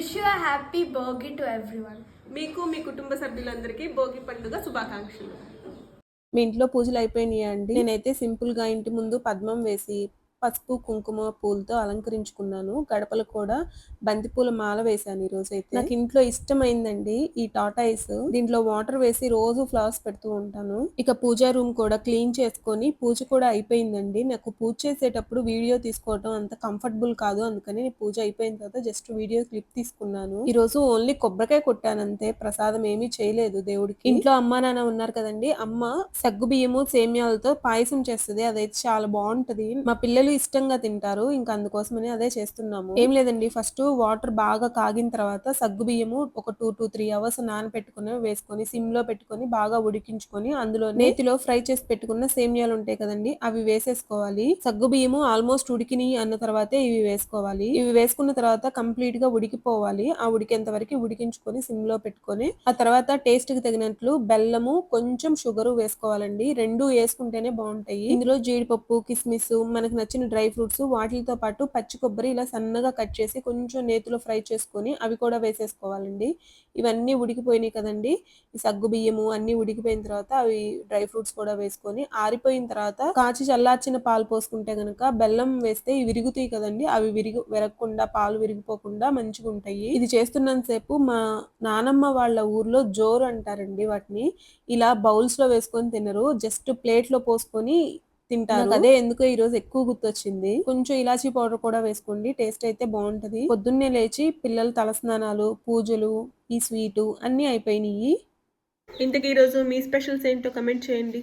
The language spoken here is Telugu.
Wish you happy birthday to everyone. మీకు మీ కుటుంబ సభ్యులందరికీ భోగి పండుగ శుభాకాంక్షలు. మీ ఇంట్లో పూజలు అయిపోయినాయా అండి? నేనైతే సింపుల్గా ఇంటి ముందు పద్మం వేసి పసుపు కుంకుమ పూలతో అలంకరించుకున్నాను. గడపలు కూడా బంతిపూల మాల వేశాను ఈ రోజు అయితే నాకు ఇంట్లో ఇష్టమైందండి ఈ టాటాయిస్. దీంట్లో వాటర్ వేసి రోజు ఫ్లవర్స్ పెడుతూ ఉంటాను. ఇక పూజా రూమ్ కూడా క్లీన్ చేసుకొని పూజ కూడా అయిపోయిందండి. నాకు పూజ చేసేటప్పుడు వీడియో తీసుకోవడం అంత కంఫర్టబుల్ కాదు. అందుకని నేను పూజ అయిపోయిన తర్వాత జస్ట్ వీడియో క్లిప్ తీసుకున్నాను. ఈ రోజు ఓన్లీ కొబ్బరికాయ కొట్టాను అంతే ప్రసాదం ఏమీ చేయలేదు దేవుడికి. ఇంట్లో అమ్మ నాన్న ఉన్నారు కదండి. అమ్మ సగ్గు బియ్యము సేమ్యాలతో పాయసం చేస్తుంది. అదైతే చాలా బాగుంటది. మా పిల్లలు ఇష్టంగా తింటారు. ఇంకా అందుకోసమని అదే చేస్తున్నాము. ఏం లేదండి ఫస్ట్ వాటర్ బాగా కాగిన తర్వాత సగ్గు బియ్యము ఒక టూ టు త్రీ అవర్స్ నానబెట్టుకుని వేసుకొని సిమ్లో పెట్టుకొని బాగా ఉడికించుకొని అందులో నేతిలో ఫ్రై చేసి పెట్టుకున్న సేమియాలు ఉంటాయి కదండి అవి వేసేసుకోవాలి. సగ్గు బియ్యము ఆల్మోస్ట్ ఉడికిని అన్న తర్వాతే ఇవి వేసుకోవాలి. ఇవి వేసుకున్న తర్వాత కంప్లీట్గా ఉడికిపోవాలి. ఆ ఉడికేంత వరకు ఉడికించుకొని సిమ్లో పెట్టుకొని ఆ తర్వాత టేస్ట్కి తగినట్లు బెల్లము కొంచెం షుగర్ వేసుకోవాలండి. రెండు వేసుకుంటేనే బాగుంటాయి. ఇందులో జీడిపప్పు కిస్మిస్ మనకు నచ్చిన డ్రై ఫ్రూట్స్ వాటితో పాటు పచ్చి కొబ్బరి ఇలా సన్నగా కట్ చేసి కొంచెం నేతిలో ఫ్రై చేసుకొని అవి కూడా వేసేసుకోవాలండి. ఇవన్నీ ఉడికిపోయినాయి కదండి. ఈ సగ్గు బియ్యము అన్ని ఉడికిపోయిన తర్వాత అవి డ్రై ఫ్రూట్స్ కూడా వేసుకొని ఆరిపోయిన తర్వాత కాచి చల్లార్చిన పాలు పోసుకుంటే గనక బెల్లం వేస్తే ఇవి విరుగుతాయి కదండి. అవి విరిగి విరగకుండా పాలు విరిగిపోకుండా మంచిగా ఉంటాయి. ఇది చేస్తున్నంత సేపు మా నానమ్మ వాళ్ళ ఊర్లో జోరు అంటారండి వాటిని. ఇలా బౌల్స్లో వేసుకొని తినరు. జస్ట్ ప్లేట్లో పోసుకొని తింటారు. అదే ఎందుకో ఈ రోజు ఎక్కువ గుర్తొచ్చింది. కొంచెం ఇలాచీ పౌడర్ కూడా వేసుకోండి టేస్ట్ అయితే బాగుంటది. పొద్దున్నే లేచి పిల్లల తలస్నానాలు పూజలు ఈ స్వీటు అన్ని అయిపోయినాయి. ఇంతకీ ఈరోజు మీ స్పెషల్స్ ఏంటో కమెంట్ చేయండి.